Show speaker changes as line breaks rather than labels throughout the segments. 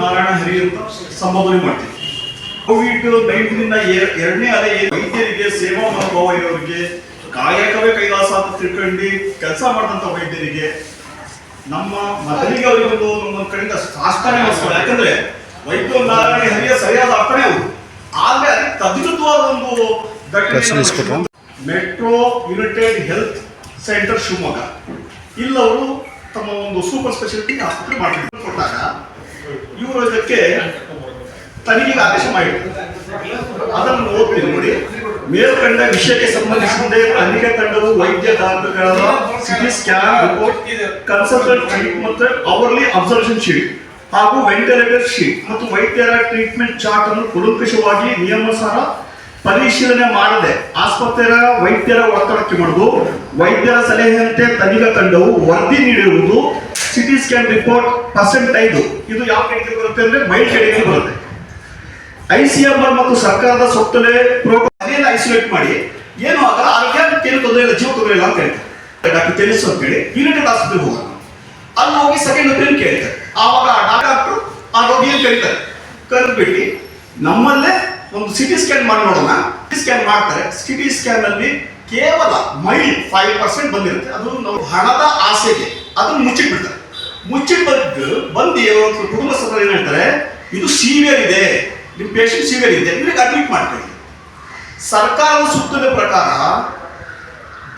ನಾರಾಯಣ ಹರಿ ಅಂತ ಸಂಬೋಧನೆ ಮಾಡ್ತೀವಿ ಕೋವಿಡ್ ನೈನ್ಟೀನ್ ಎರಡನೇ ಅಲೆ ವೈದ್ಯರಿಗೆ ಸೇವಾ ಮನೋಭಾವ ಇರೋರಿಗೆ ಕಾಯಕವೇ ಕೈಲಾಸ ಅಂತ ತಿಳ್ಕೊಂಡು ಕೆಲಸ ಮಾಡಿದಂತ ವೈದ್ಯರಿಗೆ ನಮ್ಮ ಮೊದಲಿಗೆ ಅವರಿಗೆ ಒಂದು ನಮ್ಮ ಕಡೆಯಿಂದ ಸಾಷ್ಟಾನೆ ಅನಿಸ್ತಾರೆ ಯಾಕಂದ್ರೆ ವೈದ್ಯ ನಾರಾಯಣ ಹರಿಯ ಸರಿಯಾದ ಅರ್ಪಣೆ ಅವರು. ಆದ್ರೆ ಅದಕ್ಕೆ ತದ್ವಿರುದ್ಧವಾದ ಒಂದು
ಘಟನೆ
metro united health centre Shivamogga. ಇಲ್ಲವರು ತಮ್ಮ ಒಂದು ಸೂಪರ್ ಸ್ಪೆಷಾಲಿಟಿ ಆಸ್ಪತ್ರೆ ಮಾಡಿದ್ರು ಕೊಟ್ಟಾಗ ಇವರು ಇದಕ್ಕೆ ತನಿಖೆಗೆ ಆದೇಶ ಮಾಡಿದ್ರು. ಅದನ್ನು ಓದ್ತೀನಿ ನೋಡಿ. ಮೇಲ್ಕಂಡ ವಿಷಯಕ್ಕೆ ಸಂಬಂಧಿಸಿದಂತೆ ತನಿಖೆ ತಂಡವು ವೈದ್ಯ ದಾಖಲೆಗಳ CT scan report, consultant sheet ಮತ್ತು ಅವರ್ಲಿ ಅಬ್ಸರ್ವೇಷನ್ ಶೀಟ್ ಹಾಗೂ ವೆಂಟಿಲೇಟರ್ ಶೀಟ್ ಮತ್ತು ವೈದ್ಯರ ಟ್ರೀಟ್ಮೆಂಟ್ ಚಾರ್ಟ್ ಅನ್ನು ಕುಲಂಕುಷವಾಗಿ ನಿಯಮಾನುಸಾರ ಪರಿಶೀಲನೆ ಮಾಡದೆ ಆಸ್ಪತ್ರೆಯ ವೈದ್ಯರ ಒತ್ತಡಕ್ಕೆ ಮಾಡಿದು ವೈದ್ಯರ ಸಲಹೆಯಂತೆ ತನಿಖಾ ತಂಡವು ವರದಿ ನೀಡಿರುವುದು ಸಿಟಿ ಸ್ಕ್ಯಾನ್ ರಿಪೋರ್ಟ್ ಪರ್ಸೆಂಟ್ ಐದು ಇದು ಯಾವ ಕೆಟಗರಿ ಬರುತ್ತೆ ಅಂದ್ರೆ ಮೈಲ್ಡ್ ಕೆಟಗರಿ ಬರುತ್ತೆ. ಐಸಿಎಂಆರ್ ಮತ್ತು ಸರ್ಕಾರದ ಸೊತ್ತಲೆ ಅದೇನು ಐಸೋಲೇಟ್ ಮಾಡಿ. ಏನು ಆಗ ಆರೋಗ್ಯ ಏನು ತೊಂದರೆ ಇಲ್ಲ, ಜೀವ ತೊಂದರೆ ಇಲ್ಲ ಅಂತ ಹೇಳ್ತಾರೆ. ಡಾಕ್ಟರ್ ತೆನಿಸ್ ಅಂತ ಹೇಳಿ ಯುನೈಟೆಡ್ ಆಸ್ಪತ್ರೆಗೆ ಹೋಗೋಣ. ಅಲ್ಲಿ ಹೋಗಿ ಸೆಕೆಂಡ್ ಒಪಿನಿಯನ್ ಕೇಳ್ತಾರೆ. ಆವಾಗ ಆ ಡಾಕ್ಟರ್ ಆ ರೋಗಿ ಏನು ಕರೀತಾರೆ. ಕರೆದ್ಬಿಟ್ಟು ನಮ್ಮಲ್ಲೇ ಒಂದು ಸಿಟಿ ಸ್ಕ್ಯಾನ್ ಮಾಡಿ ನೋಡೋಣ. ಸಿಟಿ ಸ್ಕ್ಯಾನ್ ಮಾಡ್ತಾರೆ. ಸಿಟಿ ಸ್ಕ್ಯಾನ್ ಅಲ್ಲಿ ಕೇವಲ ಮೈಲ್ಡ್ ಫೈವ್ ಪರ್ಸೆಂಟ್ ಬಂದಿರುತ್ತೆ. ಅದು ನಾವು ಹಣದ ಆಸೆಗೆ. ಅದನ್ನು ಮುಚ್ಚಿಟ್ಬಿಡ್ತಾರೆ. ಮುಚ್ಚಿಟ್ಟು ಬಂದು ಬಂದು ಒಂದು ಕುಟುಂಬ ಸದಸ್ಯರು ಏನ್ ಹೇಳ್ತಾರೆ, ಇದು ಸೀವಿಯರ್ ಇದೆ ನಿಮ್ಮ ಪೇಷಂಟ್ ಸೀವಿಯರ್ ಇದೆ ಇವ್ರಿಗೆ ಅಡ್ಮಿಟ್ ಮಾಡ್ಕೊಳ್ಳಿ. ಸರ್ಕಾರದ ಸೂತ್ರದ ಪ್ರಕಾರ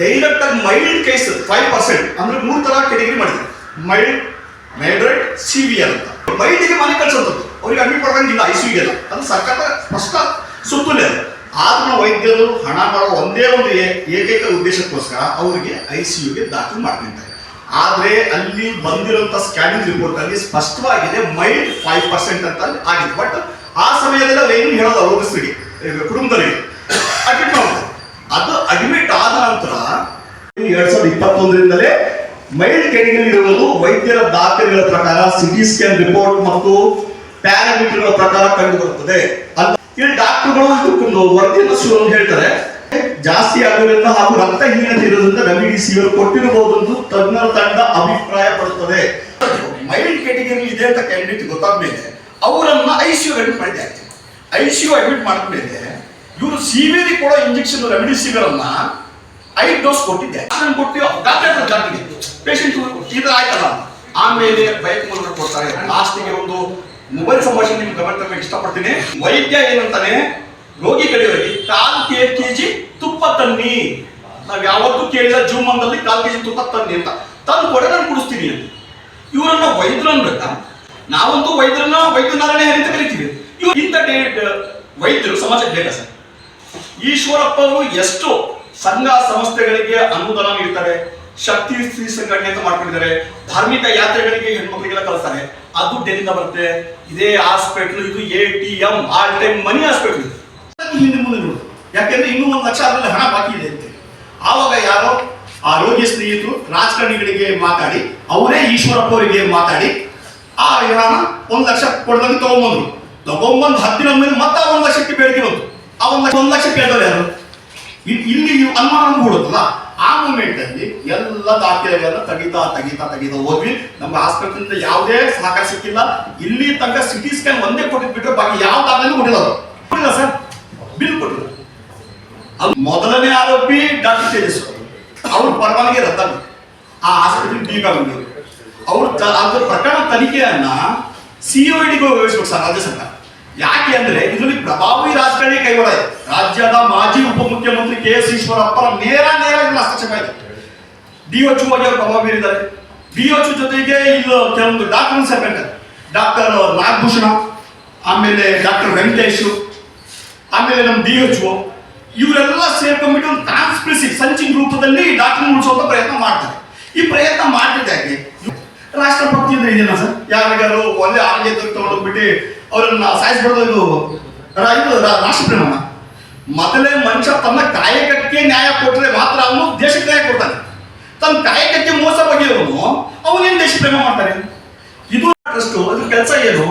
ಡೈರೆಕ್ಟ್ ಆಗಿ ಮೈಲ್ಡ್ ಕೇಸ್ ಫೈವ್ ಪರ್ಸೆಂಟ್ ಅಂದ್ರೆ ಮೂರು ತರ ಕೆಟಗರಿ ಮಾಡಿದ್ರು ಮೈಲ್ಡ್ ಮೈಡ್ರೇಟ್ ಸಿವಿಯರ್ ಅಂತ. ಮೈಲ್ಡ್ಗೆ ಮನೆ ಕಳ್ಸೋದು ಅವ್ರಿಗೆ ಅಡ್ಮಿಟ್ ಮಾಡೋಂಗಿಲ್ಲ ಐ ಎಲ್ಲ ಅದು ಸರ್ಕಾರದ ಸ್ಪಷ್ಟ ಸುತ್ತಲೇ ಅದು. ಆದ್ರೂ ವೈದ್ಯರು, ಹಣ ಮಾಡೋ ಒಂದೇ ಒಂದು ಏಕೈಕ ಉದ್ದೇಶಕ್ಕೋಸ್ಕರ ಅವರಿಗೆ ಐ ಸಿ ಯುಗೆ ದಾಖಲು ಮಾಡ್ಕೊಂತಾರೆ ಆದ್ರೆ ಅಲ್ಲಿ ಬಂದಿರುವಂತ ಸ್ಕ್ಯಾನಿಂಗ್ ರಿಪೋರ್ಟ್ ಅಲ್ಲಿ ಸ್ಪಷ್ಟವಾಗಿದೆ ಮೈಲ್ಡ್ ಫೈವ್ ಪರ್ಸೆಂಟ್ ಅಂತ ಆಗಿದೆ. ಬಟ್ ಆ ಸಮಯದಲ್ಲಿ ಅವ್ರು ಏನು ಹೇಳೋದು ರೋಗಸ್ಥರಿಗೆ ಕುಟುಂಬದಲ್ಲಿ ಅಡ್ಮಿಟ್ ಮಾಡೋದು ಅದು ಅಡ್ಮಿಟ್ ಆದ ನಂತರ ಎರಡ್ ಸಾವಿರದ ಇಪ್ಪತ್ತೊಂದರಿಂದಲೇ ಮೈಲ್ಡ್ ಕೆಟಗರಿ ಇರುವುದು ವೈದ್ಯರ ದಾಖಲೆಗಳ ಪ್ರಕಾರ ಸಿಟಿ ಸ್ಕ್ಯಾನ್ ರಿಪೋರ್ಟ್ ಮತ್ತು ಪ್ಯಾರಾಮೀಟರ್ಗಳ ಪ್ರಕಾರ ಕಂಡು ಬರುತ್ತದೆ ಅಲ್ಲ ಇಲ್ಲಿ ಡಾಕ್ಟರ್ಗಳು ವರದಿಯನ್ನು ಹೇಳ್ತಾರೆ. ಜಾಸ್ತಿ ಆಗುವುದರಿಂದ ಹಾಗೂ ರಕ್ತಹೀನತೆ ಇರೋದ್ರಿಂದ ಇವರು ಕೊಟ್ಟಿರಬಹುದು ಎಂದು ತಜ್ಞರ ತಂಡ ಅಭಿಪ್ರಾಯ ಪಡುತ್ತದೆ ಮೈಲ್ಡ್ ಕೆಟಗರಿ ಇದೆ ಅಂತ ಕ್ಯಾಂಡಿಡೇಟ್ ಗೊತ್ತಾದ ಮೇಲೆ ಅವರನ್ನ ಐಸಿಯು ಅಡ್ಮಿಟ್ ಮಾಡಿದೆ ಐಸಿಯು ಅಡ್ಮಿಟ್ ಮಾಡಿದ್ಮೇಲೆ ಇವರು ಸಿವಿಯರಿ ಕೊಡೋ ಇಂಜೆಕ್ಷನ್ ರೆಮಿಡಿಸಿವಿರ್ ಅನ್ನ ಐದು ಡೋಸ್ ಕೊಟ್ಟಿದ್ದೆ ಅದನ್ನು ಕೊಟ್ಟು ಡಾಕ್ಟರ್ ಡಾಕ್ಟರ್ಗೆ ಪೇಷಂಟ್ ಇದು ಆಯ್ತಲ್ಲ. ಆಮೇಲೆ ಬೈಕ್ ಮೂಲಕ ಕೊಡ್ತಾರೆ ಲಾಸ್ಟಿಗೆ ಒಂದು ಮೊಬೈಲ್ ಸಂಭಾಷಣೆ ನಿಮ್ಗೆ ಗಮನ ಇಷ್ಟಪಡ್ತೀನಿ. ವೈದ್ಯ ಏನಂತಾನೆ, ರೋಗಿ ಕಡೆಯವರಿಗೆ ಕಾಲು ಕೆ ಕೆಜಿ ತುಪ್ಪ ತನ್ನಿ. ನಾವ್ ಯಾವತ್ತೂ ಕೇಳಿಲ್ಲ ಜೂಮಂದಲ್ಲಿ ಕಾಲ್ ಕೆಜಿ ತುಪ್ಪ ತನ್ನಿ ಅಂತ. ತಂದು ಕೊಡೆ ನಾನು ಕುಡಿಸ್ತೀನಿ ಅಂತ. ಇವರನ್ನ ವೈದ್ಯರು ಅನ್ಬೇಕ? ನಾವಂತೂ ವೈದ್ಯರನ್ನ ವೈದ್ಯ ನಾರಾಯಣ ಹರಿ ಅಂತ ಕರಿತೀವಿ. ಇವ್ರು ಇಂಥ ಡೇಟ್ ವೈದ್ಯರು ಸಮಾಜಕ್ಕೆ ಬೇಕಾ ಸರ್? ಈಶ್ವರಪ್ಪ ಅವರು ಎಷ್ಟು ಸಂಘ ಸಂಸ್ಥೆಗಳಿಗೆ ಅನುದಾನ ನೀಡ್ತಾರೆ. ಶಕ್ತಿ ಸ್ತ್ರೀ ಸಂಘಟನೆ ಅಂತ ಮಾಡ್ಕೊಂಡಿದ್ದಾರೆ. ಧಾರ್ಮಿಕ ಯಾತ್ರೆಗಳಿಗೆ ಹೆಣ್ಮಕ್ಳಿಗೆಲ್ಲ ಕಳಿಸ್ತಾರೆ. ಅದು ಡೆಲ್ಲಿಂದ ಬರುತ್ತೆ. ಇದೇ ಹಾಸ್ಪಿಟ್ಲು, ಇದು A T M all time money hospital. ಹಿಂದೆ ಮುಂದೆ ನೋಡು. ಯಾಕೆಂದ್ರೆ ಇನ್ನೂ ಒಂದು ಲಕ್ಷ ಅದರಲ್ಲಿ ಹಣ ಬಾಕಿ ಇದೆ ಅಂತ. ಆವಾಗ ಯಾರೋ ಆ ರೋಗಿ ಸ್ನೇಹಿತರು, ರಾಜಕಾರಣಿಗಳಿಗೆ ಮಾತಾಡಿ, ಅವರೇ ಈಶ್ವರಪ್ಪ ಅವರಿಗೆ ಮಾತಾಡಿ, ಆ ಹಣ ಒಂದು ಲಕ್ಷ ಕೊಡ್ದಂಗೆ ತಗೊಂಬಂದ್ರು ತಗೊಂಬಂದು ಹತ್ತಿರ ಮೇಲೆ ಮತ್ತೆ ಒಂದ್ ಲಕ್ಷಕ್ಕೆ ಬೇಡಿಕೆ ಬಂತು. ಆ ಒಂದು ಒಂದ್ ಲಕ್ಷ ಕೇಳಿದ್ರೆ ಯಾರು? ಇಲ್ಲಿ ಅನುಮಾನ ಮೂಡುತ್ತಲ್ಲ ಆ ಮೂಮೆಂಟ್ ಅಲ್ಲಿ ಎಲ್ಲ ದಾಖಲೆಗಳನ್ನ ತೆಗಿತಾ ತೆಗಿತಾ ತೆಗಿತಾ ಹೋಗಿ ನಮ್ಮ ಆಸ್ಪತ್ರೆಯಿಂದ ಯಾವುದೇ ಸಹಕಾರ ಸಿಕ್ಕಿಲ್ಲ. ಇಲ್ಲಿ ತನಕ ಸಿಟಿ ಸ್ಕ್ಯಾನ್ ಒಂದೇ ಕೊಟ್ಟಿದ್ ಬಿಟ್ರೆ ಬಾಕಿ ಯಾವ ದಾಖಲೆ ಕೊಟ್ಟಿಲ್ಲ ಸರ್. ಬಿಲ್ ಕೊಟ್ಟಿಲ್ಲ. ಅದು ಮೊದಲನೇ ಆರೋಪಿ ಡಾಕ್ಟರ್ ತೇಜಸ್ವಿ ಅವ್ರ ಪರವಾನಗಿ ರತನ್. ಆ ಆಸ್ಪತ್ರೆ ಬೀಗ ಬಂದರು ಅವರು ಅದ್ರ ಪ್ರಕರಣ ತನಿಖೆಯನ್ನ ಡಿಗೂ ವಹಿಸ್ಬೇಕು ಸರ್, ರಾಜ್ಯ ಸರ್ಕಾರ. ಯಾಕೆ ಅಂದ್ರೆ ಇದರಲ್ಲಿ ಪ್ರಭಾವಿ ರಾಜಕಾರಣಿ ಕೈಗೊಳ್ಳ ಇದೆ ರಾಜ್ಯದ ಮಾಜಿ ಉಪಮುಖ್ಯಮಂತ್ರಿ ಕೆ ಎಸ್ ಈಶ್ವರಪ್ಪರ ನೇರ ನೇರ ಹಸ್ತಕ್ಷೇಪ ಇದೆ ಡಿ ಎಚ್ ಆಗಿ ಅವರು ಪ್ರಭಾವ ಬೀರಿದ್ದಾರೆ. ಡಿ ಜೊತೆಗೆ ಇಲ್ಲಿ ಕೆಲವೊಂದು ಡಾಕ್ಟರ್ ಸೇರ್ಕೊಂತಾರೆ ಡಾಕ್ಟರ್ ನಾಗಭೂಷಣ, ಆಮೇಲೆ ಡಾಕ್ಟರ್ ವೆಂಕಟೇಶ್, ಆಮೇಲೆ ನಮ್ಮ ಡಿ ಎಚ್ ಒ ಇವರೆಲ್ಲ ಸೇರ್ಕೊಂಡ್ಬಿಟ್ಟು ಒಂದು ಟ್ರಾನ್ಸ್ಪ್ರೆಸಿವ್ ಸಂಚಿನ ರೂಪದಲ್ಲಿ ಡಾಕ್ಟರ್ ಉಳಿಸುವಂತ ಪ್ರಯತ್ನ ಮಾಡ್ತಾರೆ. ಈ ಪ್ರಯತ್ನ ಮಾಡಿದ್ದಾಗಿ ರಾಷ್ಟ್ರಭಕ್ತಿ ಅಂದ್ರೆ ಸರ್? ಯಾರಿಗಾರು ಒಳ್ಳೆ ಆರೋಗ್ಯ ತಗೊಂಡೋಗ್ಬಿಟ್ಟು ಅವರನ್ನ ಸಾಯಿಸ್ಬಿಡೋದು ಇದು ರಾಷ್ಟ್ರಪ್ರೇಮ ಮೊದಲೇ ಮನುಷ್ಯ ತನ್ನ ಕಾಯಕಕ್ಕೆ ನ್ಯಾಯ ಕೊಟ್ಟರೆ ಮಾತ್ರ ಅವನು ದೇಶಕ್ಕೆ ನ್ಯಾಯ ಕೊಡ್ತಾನೆ. ತನ್ನ ಕಾಯಕಕ್ಕೆ ಮೋಸ ಬಗೆಯವನು ಅವನೇನು ದೇಶ ಪ್ರೇಮ ಮಾಡ್ತಾನೆ? ಇದು ಅಷ್ಟು ಅದ್ರ ಕೆಲಸ ಏನು?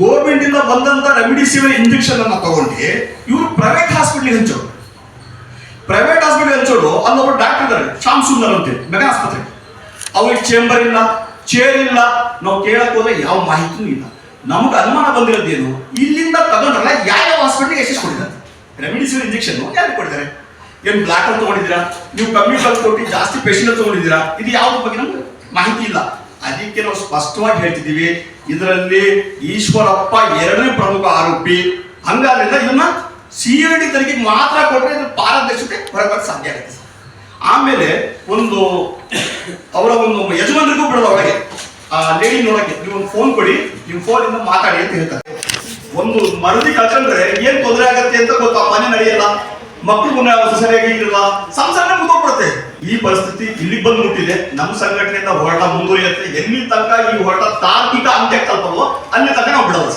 ಗೋರ್ಮೆಂಟ್ ಇಂದ ಬಂದಂತ ರೆಮಿಡಿಸಿವಿರ್ ಇಂಜೆಕ್ಷನ್ ಅನ್ನ ತಗೊಂಡು ಇವರು ಪ್ರೈವೇಟ್ ಹಾಸ್ಪಿಟ್ಲಿಗೆ ಹಂಚೋರು. ಪ್ರೈವೇಟ್ ಹಾಸ್ಪಿಟಲ್ ಹಂಚೋರು ಅಲ್ಲೊಬ್ಬರು ಡಾಕ್ಟರ್ ಇದ್ದಾರೆ ಶ್ಯಾಮ್ ಸುಂದರ್ ಅಂತ ಮೆಗಾ ಆಸ್ಪತ್ರೆ. ಅವ್ರಿಗೆ ಚೇಂಬರ್ ಇಲ್ಲ ಚೇರ್ ಇಲ್ಲ, ನಾವು ಕೇಳಕ್ ಹೋದ್ರೆ ಯಾವ ಮಾಹಿತಿನೂ ಇಲ್ಲ. ನಮ್ಗೆ ಅನುಮಾನ ಬಂದಿರೋದೇನು ಇಲ್ಲಿಂದ ತಗೊಂಡ್ರಲ್ಲ ಯಾವ ಹಾಸ್ಪಿಟಲ್ಗೆ ಎಷ್ಟು ಕೊಟ್ಟಿದ್ದಾರೆ? ರೆಮಿಡಿಸಿವಿರ್ ಇಂಜೆಕ್ಷನ್ ಯಾರು ಕೊಟ್ಟಿದ್ದಾರೆ? ಏನು ಬ್ಲಾಕ್ ಅಲ್ಲಿ ತಗೊಂಡಿದ್ದೀರಾ? ನೀವು ಕಮ್ಮಿ ಬಲ್ ಕೊಟ್ಟು ಜಾಸ್ತಿ ಪೇಷಂಟ್ ತಗೊಂಡಿದ್ದೀರಾ? ಇದು ಯಾವ ಬಗ್ಗೆ ನಮ್ಗೆ ಮಾಹಿತಿ ಇಲ್ಲ. ಅದಕ್ಕೆ ನಾವು ಸ್ಪಷ್ಟವಾಗಿ ಹೇಳ್ತಿದ್ದೀವಿ, ಇದರಲ್ಲಿ ಈಶ್ವರಪ್ಪ ಎರಡನೇ ಪ್ರಮುಖ ಆರೋಪಿ ಹಂಗಾದ್ರಿಂದ ಇದನ್ನ ಸಿ ಐ ಡಿ ತನಿಖೆಗೆ ಮಾತ್ರ ಕೊಟ್ಟರೆ ಇದು ಪಾರದರ್ಶಕತೆ ಹೊರಬರಕ್ಕೆ ಸಾಧ್ಯ ಆಗುತ್ತೆ ಆಮೇಲೆ ಒಂದು ಅವರ ಒಂದು ಯಜಮಾನರಿಗೂ ಬಿಡೋದು ಅವಳಿಗೆ ಆ ಲೇಡಿ ನೋಡಕ್ಕೆ ನೀವು ಒಂದು ಫೋನ್ ಕೊಡಿ ನಿಮ್ಮ ಫೋನ್ ಇಂದ ಮಾತಾಡಿ ಅಂತ ಹೇಳ್ತಾರೆ. ಒಂದು ಮರದಿ ಕಳ್ಕೊಂಡ್ರೆ ಏನ್ ತೊಂದರೆ ಆಗತ್ತೆ ಅಂತ ಗೊತ್ತಾ? ಮನೆ ನಡೆಯಲ್ಲ ಮಕ್ಕಳು ಮುನ್ನ ಸರಿಯಾಗಿ ಇರಲ್ಲ ಸಂಸಾರ ಮುಗೋಗ್ಬಿಡುತ್ತೆ ಈ ಪರಿಸ್ಥಿತಿ ಇಲ್ಲಿಗೆ ಬಂದು ಮುಟ್ಟಿದೆ. ನಮ್ಮ ಸಂಘಟನೆಯಿಂದ ಹೋರಾಟ ಮುಂದುವರಿಯುತ್ತೆ. ಎಲ್ಲಿ ತನಕ ಈ ಹೋರಾಟ ತಾರ್ಕಿಕ ಅಂತ್ಯಕ್ಕೆ ತಲುಪಲ್ವೋ ಅಲ್ಲಿ ತನಕ ನಾವು ಬಿಡೋದು.